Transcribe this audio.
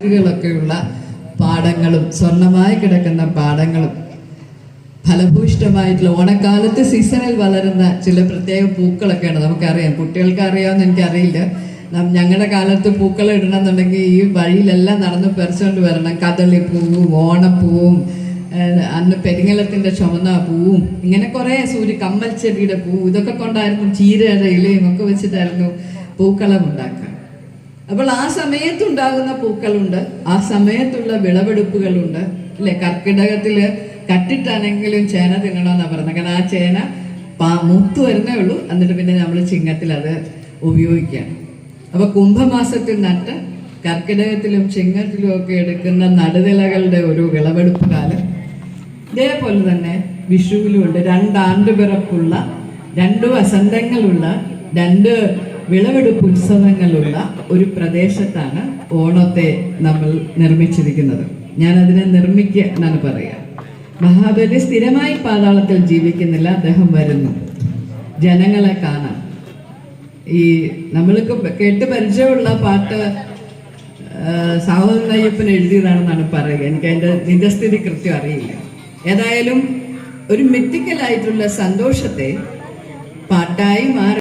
ൊക്കെയുള്ള പാടങ്ങളും സ്വർണമായി കിടക്കുന്ന പാടങ്ങളും ഫലഭൂയിഷ്ടമായിട്ടുള്ള ഓണക്കാലത്ത് സീസണിൽ വളരുന്ന ചില പ്രത്യേക പൂക്കളൊക്കെയാണ്. നമുക്കറിയാം കുട്ടികൾക്ക് അറിയാമെന്ന് എനിക്കറിയില്ല ഞങ്ങളുടെ കാലത്ത് പൂക്കൾ ഇടണമെന്നുണ്ടെങ്കിൽ ഈ വഴിയിലെല്ലാം നടന്ന് പറിച്ചുകൊണ്ട് വരണം. കദളിപ്പൂവും ഓണപ്പൂവും അന്ന് പെരിങ്ങലത്തിന്റെ ചുമന്ന പൂവും ഇങ്ങനെ കുറേ സൂര്യ കമ്മൽ ചെടിയുടെ പൂവും ഇതൊക്കെ കൊണ്ടായിരുന്നു ചീരയുടെ ഇലയും ഒക്കെ വെച്ചിട്ടായിരുന്നു പൂക്കളം ഉണ്ടാക്കുക. അപ്പോൾ ആ സമയത്തുണ്ടാകുന്ന പൂക്കളുണ്ട് ആ സമയത്തുള്ള വിളവെടുപ്പുകളുണ്ട്. അല്ലെ? കർക്കിടകത്തിൽ കട്ടിട്ടാണെങ്കിലും ചേന തിന്നണമെന്നാണ് പറഞ്ഞത്. കാരണം ആ ചേന പാ മൂത്ത് വരുന്നേ ഉള്ളൂ. എന്നിട്ട് പിന്നെ നമ്മൾ ചിങ്ങത്തിൽ അത് ഉപയോഗിക്കുകയാണ്. അപ്പൊ കുംഭമാസത്തിൽ നട്ട് കർക്കിടകത്തിലും ചിങ്ങത്തിലും ഒക്കെ എടുക്കുന്ന നടുനിലകളുടെ ഒരു വിളവെടുപ്പ് കാലം. ഇതേപോലെ തന്നെ വിഷുവിലുമുണ്ട് രണ്ടാണ്ടുപിറപ്പുള്ള രണ്ട് വസന്തങ്ങളുള്ള രണ്ട് വിളവെടുപ്പ് ഉത്സവങ്ങളുള്ള ഒരു പ്രദേശത്താണ് ഓണത്തെ നമ്മൾ നിർമ്മിച്ചിരിക്കുന്നത്. ഞാൻ അതിനെ നിർമ്മിക്കുക എന്നാണ് പറയുക. മഹാബലി സ്ഥിരമായി പാതാളത്തിൽ ജീവിക്കുന്നില്ല അദ്ദേഹം വരുന്നു. ജനങ്ങളെ കാണാൻ. ഈ നമ്മൾക്ക് കേട്ട് പരിചയമുള്ള പാട്ട് സാഹോദരൻ അയ്യപ്പൻ എഴുതിയതാണെന്നാണ് പറയുക. എനിക്ക് അതിന്റെ നിജസ്ഥിതി കൃത്യം അറിയില്ല. ഏതായാലും ഒരു മിത്തിക്കലായിട്ടുള്ള സന്തോഷത്തെ പാട്ടായി മാറി